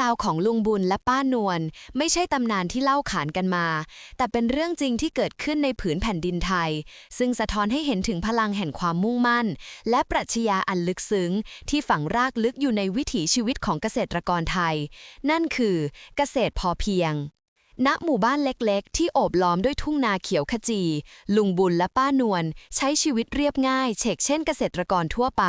ราวของลุงบุญและป้านวลไม่ใช่ตำนานที่เล่าขานกันมา แต่เป็นเรื่องจริงที่เกิดขึ้นในผืนแผ่นดินไทย ซึ่งสะท้อนให้เห็นถึงพลังแห่งความมุ่งมั่น และปรัชญาอันลึกซึ้ง ที่ฝังรากลึกอยู่ในวิถีชีวิตของเกษตรกรไทย นั่นคือเกษตรพอเพียง ณหมู่บ้านเล็กๆ ที่โอบล้อมด้วยทุ่งนาเขียวขจี ลุงบุญและป้านวลใช้ชีวิตเรียบง่ายเฉกเช่นเกษตรกรทั่วไป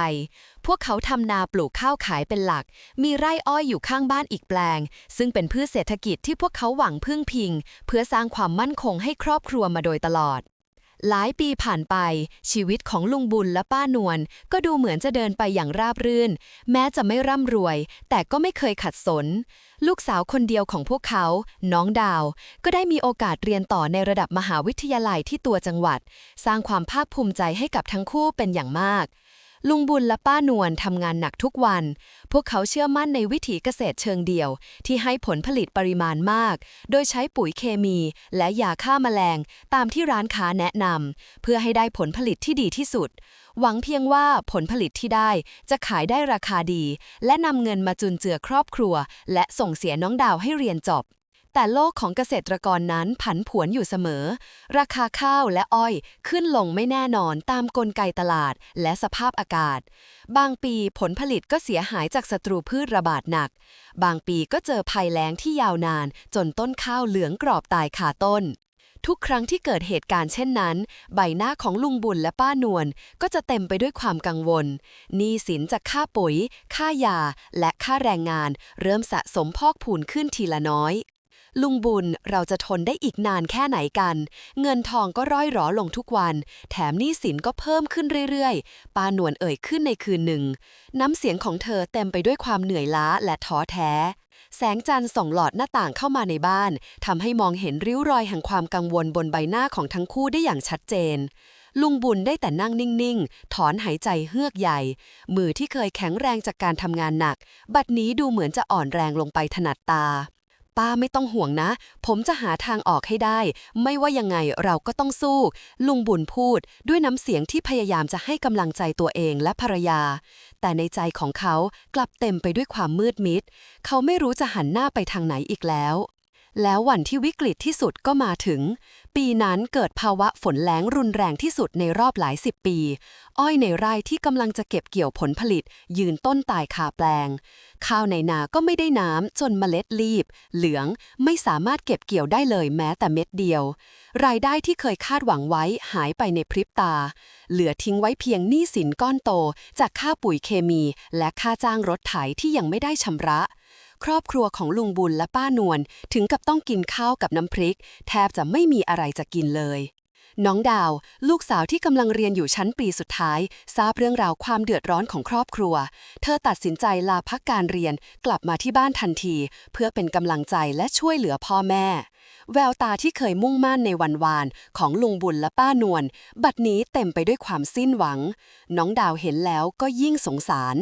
พวกเขาทำนาปลูกข้าวขายเป็นหลัก มีไร่อ้อยอยู่ข้างบ้านอีกแปลง ซึ่งเป็นพืชเศรษฐกิจที่พวกเขาหวังพึ่งพิง เพื่อสร้างความมั่นคงให้ครอบครัวมาโดยตลอด หลายปีผ่านไป ชีวิตของลุงบุญและป้านวลก็ดูเหมือนจะเดินไปอย่างราบรื่น แม้จะไม่ร่ำรวย แต่ก็ไม่เคยขัดสน ลูกสาวคนเดียวของพวกเขา น้องดาว ก็ได้มีโอกาสเรียนต่อในระดับมหาวิทยาลัยที่ตัวจังหวัด สร้างความภาคภูมิใจให้กับทั้งคู่เป็นอย่างมาก ลุงบุญและป้านวลทำงานหนักทุกวัน พวกเขาเชื่อมั่นในวิถีเกษตรเชิงเดี่ยว ที่ให้ผลผลิตปริมาณมาก โดยใช้ปุ๋ยเคมีและยาฆ่าแมลง ตามที่ร้านค้าแนะนำเพื่อให้ได้ผลผลิตที่ดีที่สุด หวังเพียงว่าผลผลิตที่ได้จะขายได้ราคาดี และนำเงินมาจุนเจือครอบครัว และส่งเสียน้องดาวให้เรียนจบ แต่โลกของเกษตรกรนั้นผันผวนอยู่เสมอ ราคาข้าวและอ้อยขึ้นลงไม่แน่นอนตามกลไกตลาดและสภาพอากาศ บางปีผลผลิตก็เสียหายจากศัตรูพืชระบาดหนัก บางปีก็เจอภัยแล้งที่ยาวนาน จนต้นข้าวเหลืองกรอบตายคาต้น ทุกครั้งที่เกิดเหตุการณ์เช่นนั้น ใบหน้าของลุงบุญและป้านวลก็จะเต็มไปด้วยความกังวลหนี้สินจากค่าปุ๋ย ค่ายา และค่าแรงงาน เริ่มสะสมพอกพูนขึ้นทีละน้อย ลุงบุญเราจะทนได้อีกนานแค่ไหนกัน เงินทองก็ร่อยหรอลงทุกวัน แถมหนี้สินก็เพิ่มขึ้นเรื่อยๆป้านวลเอ่ยขึ้นในคืนหนึ่ง น้ำเสียงของเธอเต็มไปด้วยความเหนื่อยล้าและท้อแท้ แสงจันทร์ส่องหลอดหน้าต่างเข้ามาในบ้านทำให้มองเห็นริ้วรอยแห่งความกังวลบนใบหน้าของทั้งคู่ได้อย่างชัดเจนลุงบุญได้แต่นั่งนิ่ง ๆ ถอนหายใจเฮือกใหญ่ มือที่เคยแข็งแรงจากการทำงานหนัก บัดนี้ดูเหมือนจะอ่อนแรงลงไปถนัดตา ป้าไม่ต้องห่วงนะ ผมจะหาทางออกให้ได้ ไม่ว่ายังไงเราก็ต้องสู้ ลุงบุญพูดด้วยน้ำเสียงที่พยายามจะให้กำลังใจตัวเองและภรรยา แต่ในใจของเขากลับเต็มไปด้วยความมืดมิด เขาไม่รู้จะหันหน้าไปทางไหนอีกแล้ว แล้ววันที่วิกฤตที่สุดก็มาถึง ปีนั้นเกิดภาวะฝนแล้งรุนแรงที่สุดในรอบหลายสิบปี อ้อยในไร่ที่กำลังจะเก็บเกี่ยวผลผลิต ยืนต้นตายคาแปลง ข้าวในนาก็ไม่ได้น้ำจนเมล็ดรีบ เหลืองไม่สามารถเก็บเกี่ยวได้เลยแม้แต่เม็ดเดียว รายได้ที่เคยคาดหวังไว้หายไปในพริบตา เหลือทิ้งไว้เพียงหนี้สินก้อนโต จากค่าปุ๋ยเคมี และค่าจ้างรถไถที่ยังไม่ได้ชำระ ครอบครัวของลุงบุญและป้านวลถึงกับต้องกินข้าวกับน้ำพริก แทบจะไม่มีอะไรจะกินเลย น้องดาว ลูกสาวที่กำลังเรียนอยู่ชั้นปีสุดท้าย ทราบเรื่องราวความเดือดร้อนของครอบครัว เธอตัดสินใจลาพักการเรียนกลับมาที่บ้านทันที เพื่อเป็นกำลังใจและช่วยเหลือพ่อแม่แววตาที่เคยมุ่งมั่นในวันวานของลุงบุญและป้านวลบัดนี้เต็มไปด้วยความสิ้นหวัง น้องดาวเห็นแล้วก็ยิ่งสงสาร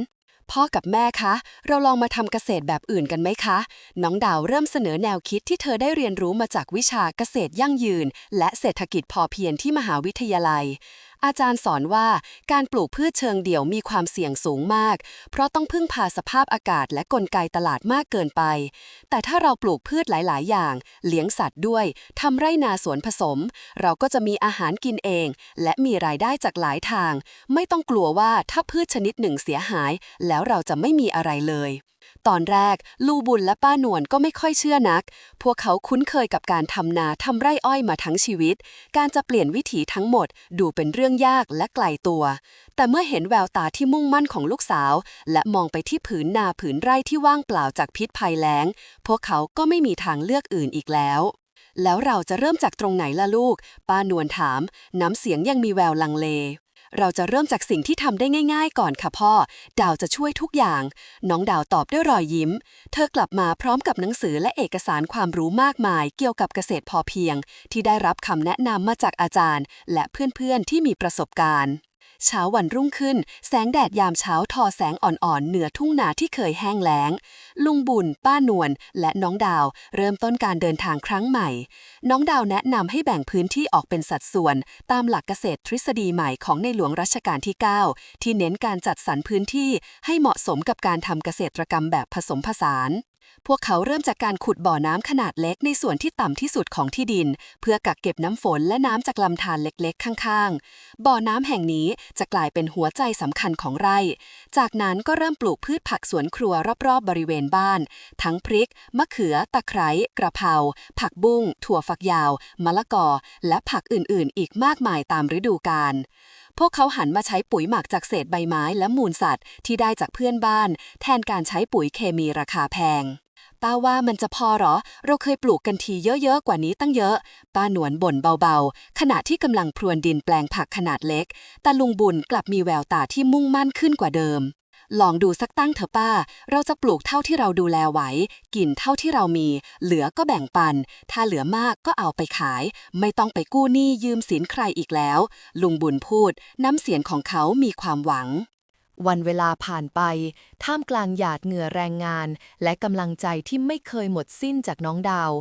พ่อกับแม่คะ เราลองมาทำเกษตรแบบอื่นกันไหมคะ น้องดาวเริ่มเสนอแนวคิดที่เธอได้เรียนรู้มาจากวิชาเกษตรยั่งยืน และเศรษฐกิจพอเพียงที่มหาวิทยาลัย อาจารย์สอนว่าการปลูกพืชเชิงเดี่ยวมีความเสี่ยงสูงมาก เพราะต้องพึ่งพาสภาพอากาศและกลไกตลาดมากเกินไป แต่ถ้าเราปลูกพืชหลาย ๆ อย่าง เลี้ยงสัตว์ด้วยทำไร่นาสวนผสม เราก็จะมีอาหารกินเอง และมีรายได้จากหลายทาง ไม่ต้องกลัวว่าถ้าพืชชนิดหนึ่งเสียหาย แล้วเราจะไม่มีอะไรเลย ตอนแรก ลูบุญและป้านวลก็ไม่ค่อยเชื่อนัก พวกเขาคุ้นเคยกับการทำนาทำไร่อ้อยมาทั้งชีวิต การจะเปลี่ยนวิถีทั้งหมดดูเป็นเรื่องยากและไกลตัว แต่เมื่อเห็นแววตาที่มุ่งมั่นของลูกสาว และมองไปที่ผืนนาผืนไร่ที่ว่างเปล่าจากพิษภัยแล้ง พวกเขาก็ไม่มีทางเลือกอื่นอีกแล้วแล้วเราจะเริ่มจากตรงไหนล่ะลูก ป้านวลถาม น้ำเสียงยังมีแววลังเล เราจะเริ่มจากสิ่งที่ทำได้ง่ายๆ ก่อนค่ะพ่อ ดาวจะช่วยทุกอย่าง น้องดาวตอบด้วยรอยยิ้ม เธอกลับมาพร้อมกับหนังสือและเอกสารความรู้มากมาย เกี่ยวกับเกษตรพอเพียง ที่ได้รับคำแนะนำมาจากอาจารย์ และเพื่อนๆที่มีประสบการณ์ เช้าวันรุ่งขึ้น แสงแดดยามเช้าทอแสงอ่อนๆ เหนือทุ่งนาที่เคยแห้งแล้ง ลุงบุญ ป้านวลและน้องดาว เริ่มต้นการเดินทางครั้งใหม่ น้องดาวแนะนำให้แบ่งพื้นที่ออกเป็นสัดส่วน ตามหลักเกษตรทฤษฎีใหม่ของในหลวงรัชกาลที่ 9 ที่เน้นการจัดสรรพื้นที่ให้เหมาะสมกับการทำเกษตรกรรมแบบผสมผสาน พวกเขาเริ่มจากการขุดบ่อน้ำขนาดเล็กในส่วนที่ต่ำที่สุดของที่ดิน เพื่อกักเก็บน้ำฝนและน้ำจากลำธารเล็กๆ ข้างๆ บ่อน้ำแห่งนี้จะกลายเป็นหัวใจสำคัญของไร่ จากนั้นก็เริ่มปลูกพืชผักสวนครัวรอบๆ บริเวณบ้าน ทั้งพริก มะเขือ ตะไคร้ กระเพรา ผักบุ้ง ถั่วฝักยาว มะละกอ และผักอื่นๆ อีกมากมายตามฤดูกาล พวกเขาหันมาใช้ปุ๋ยหมักจากเศษใบไม้และมูลสัตว์ที่ได้จากเพื่อนบ้าน แทนการใช้ปุ๋ยเคมีราคาแพง ป้าว่ามันจะพอหรอ เราเคยปลูกกันทีเยอะๆกว่านี้ตั้งเยอะ ป้าหนวนบ่นเบาๆ ขณะที่กำลังพรวนดินแปลงผักขนาดเล็ก แต่ลุงบุญกลับมีแววตาที่มุ่งมั่นขึ้นกว่าเดิม ลองดูสักตั้งเถอะป้า เราจะปลูกเท่าที่เราดูแลไหว กินเท่าที่เรามี เหลือก็แบ่งปัน ถ้าเหลือมากก็เอาไปขาย ไม่ต้องไปกู้หนี้ยืมสินใครอีกแล้ว ลุงบุญพูด น้ำเสียงของเขามีความหวัง วันเวลาผ่านไป ท่ามกลางหยาดเหงื่อแรงงาน และกำลังใจที่ไม่เคยหมดสิ้นจากน้องดาว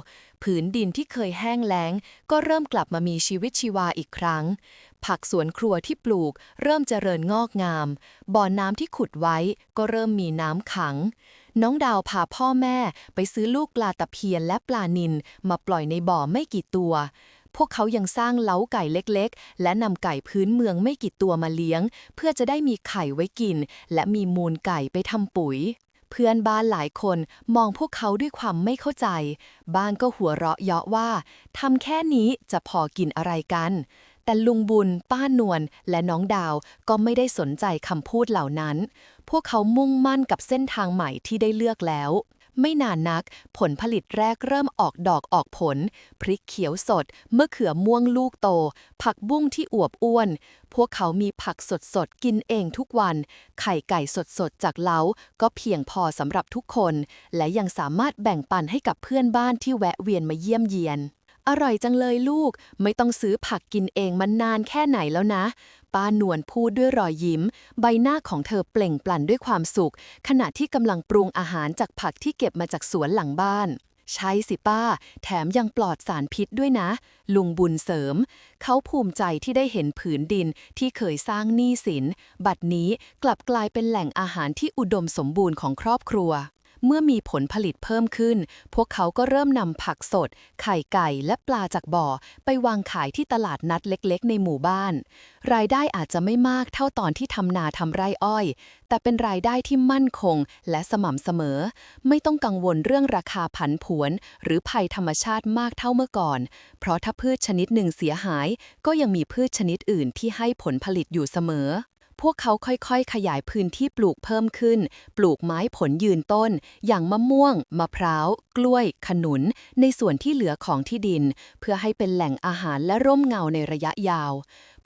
ผืนดินที่เคยแห้งแล้ง ก็เริ่มกลับมามีชีวิตชีวาอีกครั้ง ผักสวนครัวที่ปลูกเริ่มเจริญงอกงาม บ่อน้ำที่ขุดไว้ก็เริ่มมีน้ำขัง น้องดาวพาพ่อแม่ไปซื้อลูกปลาตะเพียนและปลานิลมาปล่อยในบ่อไม่กี่ตัว พวกเขายังสร้างเล้าไก่เล็กๆ และนำไก่พื้นเมืองไม่กี่ตัวมาเลี้ยง เพื่อจะได้มีไข่ไว้กิน และมีมูลไก่ไปทำปุ๋ยเพื่อนบ้านหลายคนมองพวกเขาด้วยความไม่เข้าใจ บ้านก็หัวเราะเยาะว่าทำแค่นี้จะพอกินอะไรกัน แต่ลุงบุญ ป้านวลและน้องดาวก็ไม่ได้สนใจคำพูดเหล่านั้น พวกเขามุ่งมั่นกับเส้นทางใหม่ที่ได้เลือกแล้วไม่นานนัก ผลผลิตแรกเริ่มออกดอกออกผล พริกเขียวสดมะเขือม่วงลูกโต ผักบุ้งที่อวบอ้วน พวกเขามีผักสดสดกินเองทุกวัน ไข่ไก่สดสดจากเล้า ก็เพียงพอสำหรับทุกคน และยังสามารถแบ่งปันให้กับเพื่อนบ้านที่แวะเวียนมาเยี่ยมเยียน อร่อยจังเลยลูก ไม่ต้องซื้อผักกินเองมันนานแค่ไหนแล้วนะ ป้านวลพูดด้วยรอยยิ้ม ใบหน้าของเธอเปล่งปลั่นด้วยความสุข ขณะที่กำลังปรุงอาหารจากผักที่เก็บมาจากสวนหลังบ้าน ใช่สิป้า แถมยังปลอดสารพิษด้วยนะ ลุงบุญเสริม เขาภูมิใจที่ได้เห็นผืนดินที่เคยสร้างหนี้สิน บัดนี้กลับกลายเป็นแหล่งอาหารที่อุดมสมบูรณ์ของครอบครัว เมื่อมีผลผลิตเพิ่มขึ้น พวกเขาก็เริ่มนำผักสด ไข่ไก่และปลาจากบ่อ ไปวางขายที่ตลาดนัดเล็กๆ ในหมู่บ้าน รายได้อาจจะไม่มากเท่าตอนที่ทำนาทำไร่อ้อย แต่เป็นรายได้ที่มั่นคงและสม่ำเสมอ ไม่ต้องกังวลเรื่องราคาผันผวน หรือภัยธรรมชาติมากเท่าเมื่อก่อน เพราะถ้าพืชชนิดหนึ่งเสียหาย ก็ยังมีพืชชนิดอื่นที่ให้ผลผลิตอยู่เสมอ พวกเขาค่อยๆ ขยายพื้นที่ปลูกเพิ่มขึ้น ปลูกไม้ผลยืนต้น อย่างมะม่วง มะพร้าว กล้วย ขนุน ในส่วนที่เหลือของที่ดิน เพื่อให้เป็นแหล่งอาหารและร่มเงาในระยะยาว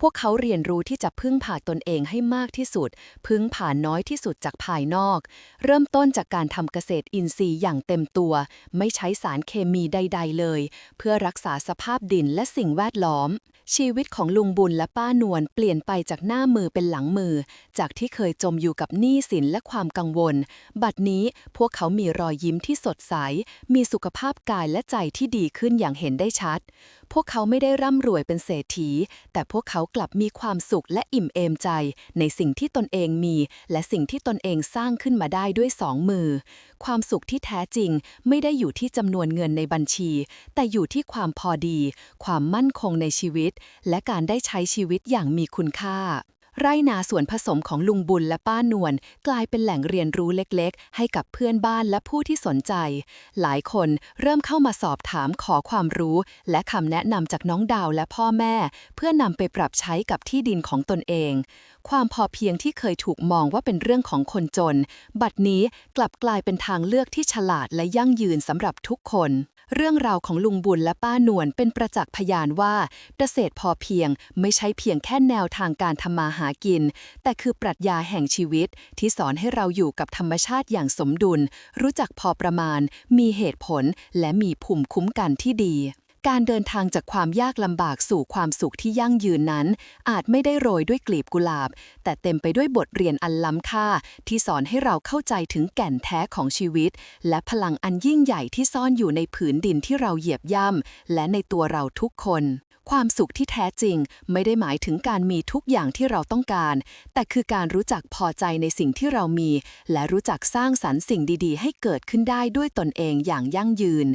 พวกเขาเรียนรู้ที่จะพึ่งผ่าตนเองให้มากที่สุด พึ่งผ่าน้อยที่สุดจากภายนอก เริ่มต้นจากการทำเกษตรอินทรีย์อย่างเต็มตัว ไม่ใช้สารเคมีใด ๆ เลย เพื่อรักษาสภาพดินและสิ่งแวดล้อม ชีวิตของลุงบุญและป้านวลเปลี่ยนไปจากหน้ามือเป็นหลังมือ จากที่เคยจมอยู่กับหนี้สินและความกังวล บัดนี้พวกเขามีรอยยิ้มที่สดใส มีสุขภาพกายและใจที่ดีขึ้นอย่างเห็นได้ชัด พวกเขาไม่ได้ร่ำรวยเป็นเศรษฐี แต่พวกเขากลับมีความสุขและอิ่มเอมใจ ในสิ่งที่ตนเองมี และสิ่งที่ตนเองสร้างขึ้นมาได้ด้วยสองมือ ความสุขที่แท้จริงไม่ได้อยู่ที่จำนวนเงินในบัญชี แต่อยู่ที่ความพอดี ความมั่นคงในชีวิต และการได้ใช้ชีวิตอย่างมีคุณค่า ไร่นาสวนผสมของลุงบุญและป้านวลกลายเป็นแหล่งเรียนรู้เล็กๆ ให้กับเพื่อนบ้านและผู้ที่สนใจ หลายคนเริ่มเข้ามาสอบถามขอความรู้ และคำแนะนำจากน้องดาวและพ่อแม่ เพื่อนำไปปรับใช้กับที่ดินของตนเอง ความพอเพียงที่เคยถูกมองว่าเป็นเรื่องของคนจน บัดนี้กลับกลายเป็นทางเลือกที่ฉลาดและยั่งยืนสำหรับทุกคน เรื่องราวของลุงบุญและป้านวลเป็นประจักษ์พยานว่าเกษตรพอเพียงไม่ใช่เพียงแค่แนวทางการทำมาหากิน แต่คือปรัชญาแห่งชีวิตที่สอนให้เราอยู่กับธรรมชาติอย่างสมดุล รู้จักพอประมาณ มีเหตุผล และมีภูมิคุ้มกันที่ดี การเดินทางจากความยากลำบากสู่ความสุขที่ยั่งยืนนั้น อาจไม่ได้โรยด้วยกลีบกุหลาบ แต่เต็มไปด้วยบทเรียนอันล้ำค่า ที่สอนให้เราเข้าใจถึงแก่นแท้ของชีวิต และพลังอันยิ่งใหญ่ที่ซ่อนอยู่ในผืนดินที่เราเหยียบย่ำและในตัวเราทุกคน ความสุขที่แท้จริง ไม่ได้หมายถึงการมีทุกอย่างที่เราต้องการ แต่คือการรู้จักพอใจในสิ่งที่เรามี และรู้จักสร้างสรรค์สิ่งดีๆ ให้เกิดขึ้นได้ด้วยตนเองอย่างยั่งยืน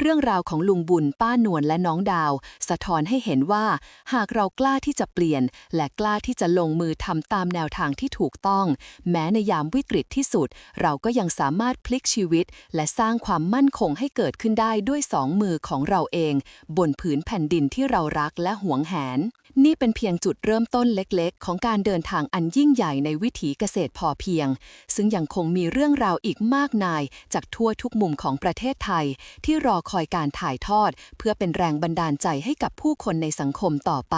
เรื่องราวของลุงบุญป้านวลและน้องดาว สะท้อนให้เห็นว่า หากเรากล้าที่จะเปลี่ยน และกล้าที่จะลงมือทำตามแนวทางที่ถูกต้อง แม้ในยามวิกฤตที่สุด เราก็ยังสามารถพลิกชีวิต และสร้างความมั่นคงให้เกิดขึ้นได้ด้วยสองมือของเราเอง บนผืนแผ่นดินที่เรารักและหวงแหน นี่เป็นเพียงจุดเริ่มต้นเล็กๆ ของการเดินทางอันยิ่งใหญ่ในวิถีเกษตรพอเพียง ซึ่งยังคงมีเรื่องราวอีกมากมาย จากทั่วทุกมุมของประเทศไทย ที่รอคอยการถ่ายทอด เพื่อเป็นแรงบันดาลใจให้กับผู้คนในสังคมต่อไป